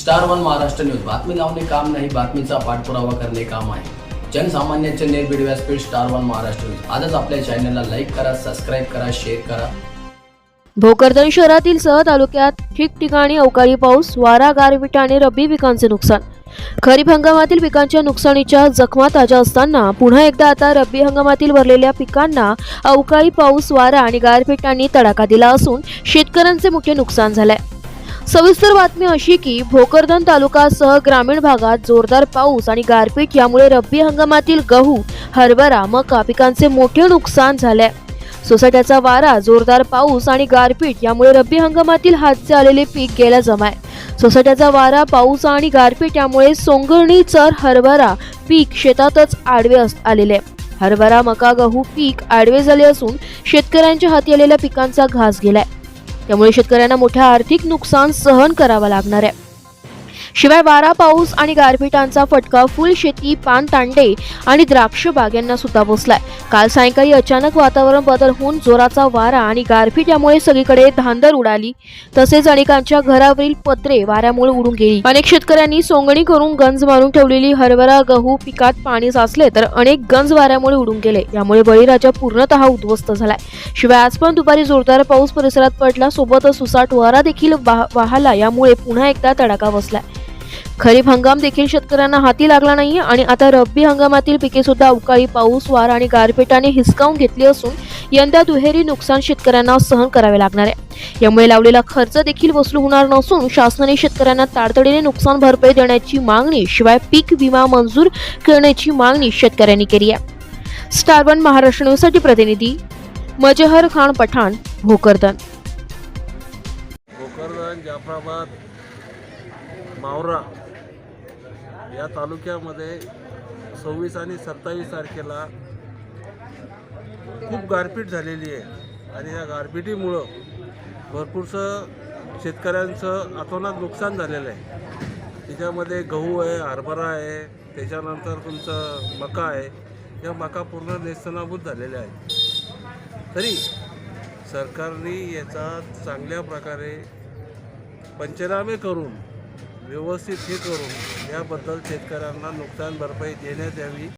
Star one Maharashtra news. बातमी लावणे काम नाही बातमीचा पाठपुरावा करणे काम आहे. जनसामान्यांचे निर्भीड व्यासपीठ स्टार वन महाराष्ट्र न्यूज. आजच आपल्या चॅनलला लाईक करा सबस्क्राईब करा शेअर करा. भोकरदन शहरातील सह तालुक्यात ठिकठिकाणी अवकाळी पाऊस वारा गारविटा आणि रब्बी पिकांचे नुकसान. खरीप हंगामातील पिकांच्या नुकसानीच्या जखमा ताज्या असताना पुन्हा एकदा आता रब्बी हंगामातील भरलेल्या पिकांना अवकाळी पाऊस वारा आणि गारपिटांनी तडाखा दिला असून शेतकऱ्यांचे मोठे नुकसान झाले सविस्तर बातमी अशी की भोकरदन तालुकासह ग्रामीण भागात जोरदार पाऊस आणि गारपीट यामुळे रब्बी हंगामातील गहू हरभरा मका पिकांचे मोठे नुकसान झाले. सोसाट्याचा वारा जोरदार पाऊस आणि गारपीट यामुळे रब्बी हंगामातील हातचे आलेले पीक गेल्या जमाय. सोसाट्याचा वारा पाऊस आणि गारपीट यामुळे सोंगरणी चर हरभरा पीक शेतातच आडवे अस- आलेले. हरभरा मका गहू पीक आडवे झाले असून शेतकऱ्यांच्या हाती आलेल्या पिकांचा घास गेलाय. त्यामुळे शेतकऱ्यांना मोठ्या आर्थिक नुकसान सहन करावं लागणार आहे. शिवाय वारा पाऊस आणि गारपिटांचा फटका फुल शेती पान तांडे आणि द्राक्ष बाग यांना सुद्धा बसलाय. काल सायंकाळी अचानक वातावरण बदल होऊन जोराचा वारा आणि गारपीट यामुळे सगळीकडे धांदर उडाली. तसेच अनेकांच्या घरावरील पत्रे वाऱ्यामुळे उडून गेली. अनेक शेतकऱ्यांनी सोंगणी करून गंज मारून ठेवलेली हरभरा गहू पिकात पाणी साचले तर अनेक गंज वाऱ्यामुळे उडून गेले. यामुळे बळीराजा पूर्णतः उद्ध्वस्त झालाय. शिवाय आज पण दुपारी जोरदार पाऊस परिसरात पडला. सोबतच सुसाट वारा देखील वाह- वाहला. यामुळे पुन्हा एकदा तडाखा बसलाय. खरीप हंगाम देखील शेतकऱ्यांना हाती लागला नाही आणि आता रब्बी हंगामातील पिके सुद्धा अवकाळी पाऊस वार आणि गारपीटाने हिसकावून घेतली असून यंदा दुहेरी नुकसान शेतकऱ्यांना सहन करावे लागणार आहे. यामुळे लावलेला खर्च देखील वसूल होणार नसून शासनाने शेतकऱ्यांना तातडीने नुकसान भरपाई देण्याची मागणी शिवाय पीक विमा मंजूर करण्याची मागणी शेतकऱ्यांनी केली आहे. स्टार वन महाराष्ट्र न्यूजसाठी प्रतिनिधी मजहर खान पठाण भोकरदन. भोकरदन जाफराबाद. मावरा या तालुक्यामध्ये सव्वीस आणि सत्तावीस तारखेला खूप गारपीट झालेली आहे. आणि या गारपिटीमुळं भरपूरसं शेतकऱ्यांचं अतोनात नुकसान झालेलं आहे. त्याच्यामध्ये गहू आहे हरभरा आहे त्याच्यानंतर तुमचं मका आहे. या मका पूर्ण नेस्तनाभूत झालेल्या आहेत. तरी सरकारने याचा चांगल्या प्रकारे पंचनामे करून व्यवस्थित हे करून याबद्दल शेतकऱ्यांना नुकसान भरपाई देण्यात यावी.